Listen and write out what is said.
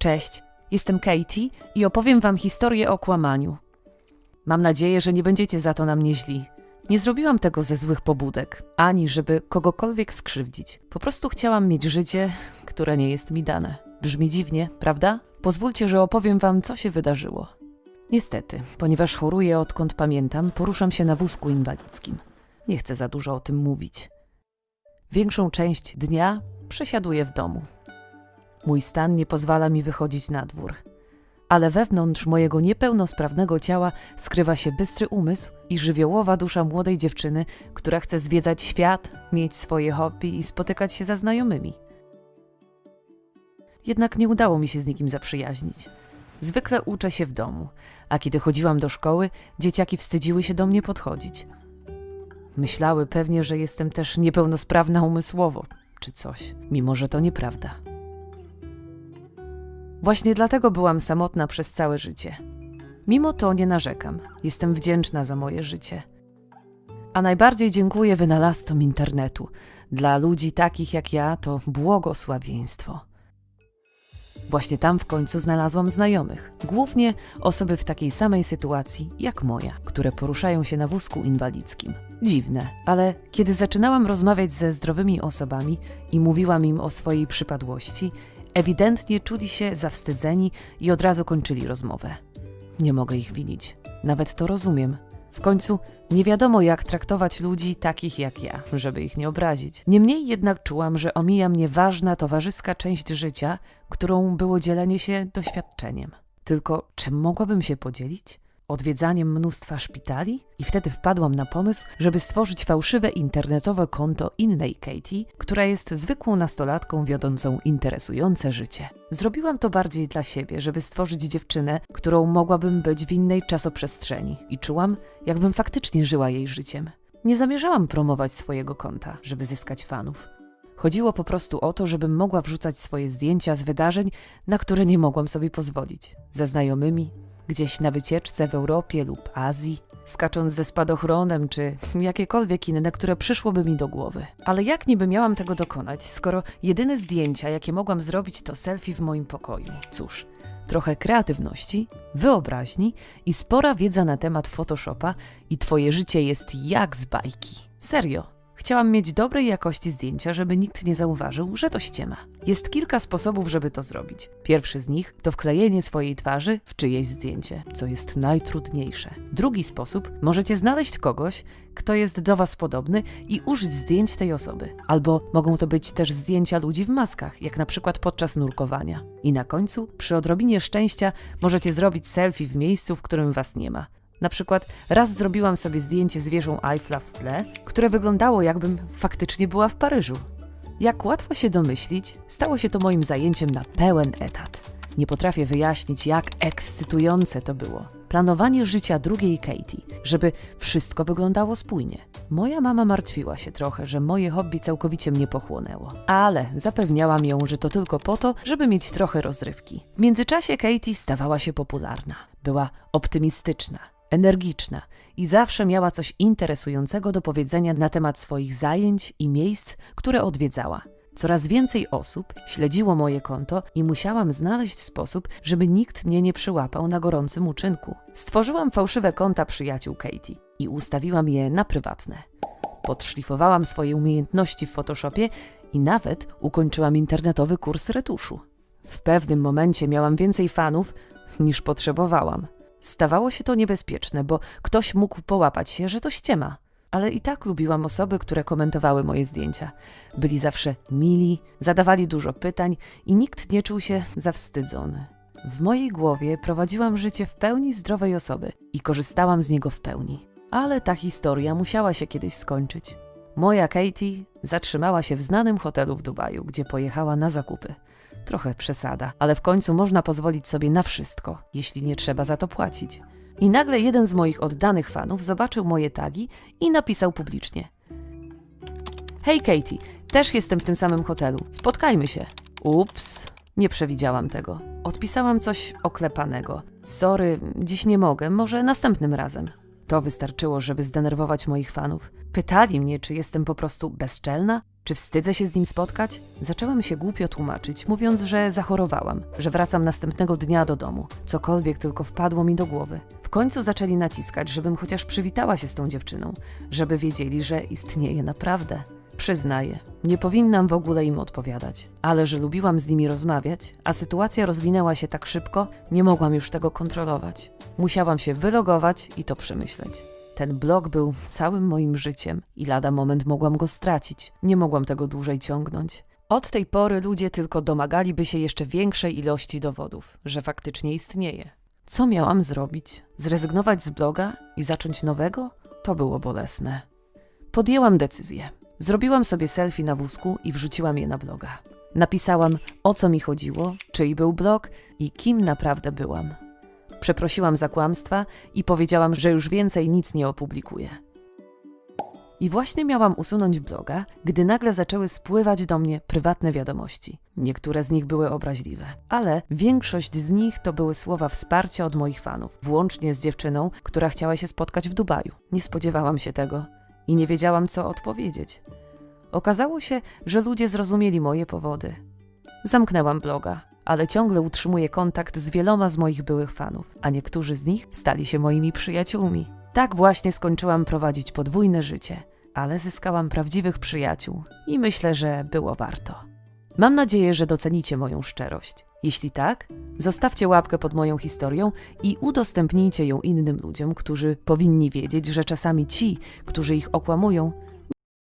Cześć, jestem Katie i opowiem wam historię o kłamaniu. Mam nadzieję, że nie będziecie za to na mnie źli. Nie zrobiłam tego ze złych pobudek, ani żeby kogokolwiek skrzywdzić. Po prostu chciałam mieć życie, które nie jest mi dane. Brzmi dziwnie, prawda? Pozwólcie, że opowiem wam, co się wydarzyło. Niestety, ponieważ choruję odkąd pamiętam, poruszam się na wózku inwalidzkim. Nie chcę za dużo o tym mówić. Większą część dnia przesiaduję w domu. Mój stan nie pozwala mi wychodzić na dwór. Ale wewnątrz mojego niepełnosprawnego ciała skrywa się bystry umysł i żywiołowa dusza młodej dziewczyny, która chce zwiedzać świat, mieć swoje hobby i spotykać się ze znajomymi. Jednak nie udało mi się z nikim zaprzyjaźnić. Zwykle uczę się w domu, a kiedy chodziłam do szkoły, dzieciaki wstydziły się do mnie podchodzić. Myślały pewnie, że jestem też niepełnosprawna umysłowo, czy coś, mimo że to nieprawda. Właśnie dlatego byłam samotna przez całe życie. Mimo to nie narzekam, jestem wdzięczna za moje życie. A najbardziej dziękuję wynalazcom internetu. Dla ludzi takich jak ja to błogosławieństwo. Właśnie tam w końcu znalazłam znajomych, głównie osoby w takiej samej sytuacji jak moja, które poruszają się na wózku inwalidzkim. Dziwne, ale kiedy zaczynałam rozmawiać ze zdrowymi osobami i mówiłam im o swojej przypadłości, ewidentnie czuli się zawstydzeni i od razu kończyli rozmowę. Nie mogę ich winić, nawet to rozumiem. W końcu nie wiadomo, jak traktować ludzi takich jak ja, żeby ich nie obrazić. Niemniej jednak czułam, że omija mnie ważna towarzyska część życia, którą było dzielenie się doświadczeniem. Tylko czym mogłabym się podzielić? Odwiedzaniem mnóstwa szpitali? I wtedy wpadłam na pomysł, żeby stworzyć fałszywe internetowe konto innej Katie, która jest zwykłą nastolatką wiodącą interesujące życie. Zrobiłam to bardziej dla siebie, żeby stworzyć dziewczynę, którą mogłabym być w innej czasoprzestrzeni i czułam, jakbym faktycznie żyła jej życiem. Nie zamierzałam promować swojego konta, żeby zyskać fanów. Chodziło po prostu o to, żebym mogła wrzucać swoje zdjęcia z wydarzeń, na które nie mogłam sobie pozwolić. Ze znajomymi, gdzieś na wycieczce w Europie lub Azji, skacząc ze spadochronem czy jakiekolwiek inne, które przyszłoby mi do głowy. Ale jak niby miałam tego dokonać, skoro jedyne zdjęcia, jakie mogłam zrobić, to selfie w moim pokoju? Cóż, trochę kreatywności, wyobraźni i spora wiedza na temat Photoshopa i twoje życie jest jak z bajki. Serio. Chciałam mieć dobrej jakości zdjęcia, żeby nikt nie zauważył, że to ściema. Jest kilka sposobów, żeby to zrobić. Pierwszy z nich to wklejenie swojej twarzy w czyjeś zdjęcie, co jest najtrudniejsze. Drugi sposób możecie znaleźć kogoś, kto jest do Was podobny i użyć zdjęć tej osoby. Albo mogą to być też zdjęcia ludzi w maskach, jak na przykład podczas nurkowania. I na końcu, przy odrobinie szczęścia, możecie zrobić selfie w miejscu, w którym Was nie ma. Na przykład raz zrobiłam sobie zdjęcie z wieżą Eiffla w tle, które wyglądało jakbym faktycznie była w Paryżu. Jak łatwo się domyślić, stało się to moim zajęciem na pełen etat. Nie potrafię wyjaśnić, jak ekscytujące to było. Planowanie życia drugiej Katie, żeby wszystko wyglądało spójnie. Moja mama martwiła się trochę, że moje hobby całkowicie mnie pochłonęło. Ale zapewniałam ją, że to tylko po to, żeby mieć trochę rozrywki. W międzyczasie Katie stawała się popularna. Była optymistyczna, energiczna i zawsze miała coś interesującego do powiedzenia na temat swoich zajęć i miejsc, które odwiedzała. Coraz więcej osób śledziło moje konto i musiałam znaleźć sposób, żeby nikt mnie nie przyłapał na gorącym uczynku. Stworzyłam fałszywe konta przyjaciół Katie i ustawiłam je na prywatne. Podszlifowałam swoje umiejętności w Photoshopie i nawet ukończyłam internetowy kurs retuszu. W pewnym momencie miałam więcej fanów niż potrzebowałam. Stawało się to niebezpieczne, bo ktoś mógł połapać się, że to ściema. Ale i tak lubiłam osoby, które komentowały moje zdjęcia. Byli zawsze mili, zadawali dużo pytań i nikt nie czuł się zawstydzony. W mojej głowie prowadziłam życie w pełni zdrowej osoby i korzystałam z niego w pełni. Ale ta historia musiała się kiedyś skończyć. Moja Katie zatrzymała się w znanym hotelu w Dubaju, gdzie pojechała na zakupy. Trochę przesada, ale w końcu można pozwolić sobie na wszystko, jeśli nie trzeba za to płacić. I nagle jeden z moich oddanych fanów zobaczył moje tagi i napisał publicznie: Hej Katie, też jestem w tym samym hotelu. Spotkajmy się. Ups, nie przewidziałam tego. Odpisałam coś oklepanego. Sorry, dziś nie mogę, może następnym razem. To wystarczyło, żeby zdenerwować moich fanów. Pytali mnie, czy jestem po prostu bezczelna, Czy wstydzę się z nim spotkać? Zaczęłam się głupio tłumaczyć, mówiąc, że zachorowałam, że wracam następnego dnia do domu. Cokolwiek tylko wpadło mi do głowy. W końcu zaczęli naciskać, żebym chociaż przywitała się z tą dziewczyną, żeby wiedzieli, że istnieje naprawdę. Przyznaję, nie powinnam w ogóle im odpowiadać, ale że lubiłam z nimi rozmawiać, a sytuacja rozwinęła się tak szybko, nie mogłam już tego kontrolować. Musiałam się wylogować i to przemyśleć. Ten blog był całym moim życiem i lada moment mogłam go stracić. Nie mogłam tego dłużej ciągnąć. Od tej pory ludzie tylko domagaliby się jeszcze większej ilości dowodów, że faktycznie istnieje. Co miałam zrobić? Zrezygnować z bloga i zacząć nowego? To było bolesne. Podjęłam decyzję. Zrobiłam sobie selfie na wózku i wrzuciłam je na bloga. Napisałam, o co mi chodziło, czyj był blog i kim naprawdę byłam. Przeprosiłam za kłamstwa i powiedziałam, że już więcej nic nie opublikuję. I właśnie miałam usunąć bloga, gdy nagle zaczęły spływać do mnie prywatne wiadomości. Niektóre z nich były obraźliwe, ale większość z nich to były słowa wsparcia od moich fanów, włącznie z dziewczyną, która chciała się spotkać w Dubaju. Nie spodziewałam się tego i nie wiedziałam, co odpowiedzieć. Okazało się, że ludzie zrozumieli moje powody. Zamknęłam bloga, ale ciągle utrzymuję kontakt z wieloma z moich byłych fanów, a niektórzy z nich stali się moimi przyjaciółmi. Tak właśnie skończyłam prowadzić podwójne życie, ale zyskałam prawdziwych przyjaciół i myślę, że było warto. Mam nadzieję, że docenicie moją szczerość. Jeśli tak, zostawcie łapkę pod moją historią i udostępnijcie ją innym ludziom, którzy powinni wiedzieć, że czasami ci, którzy ich okłamują,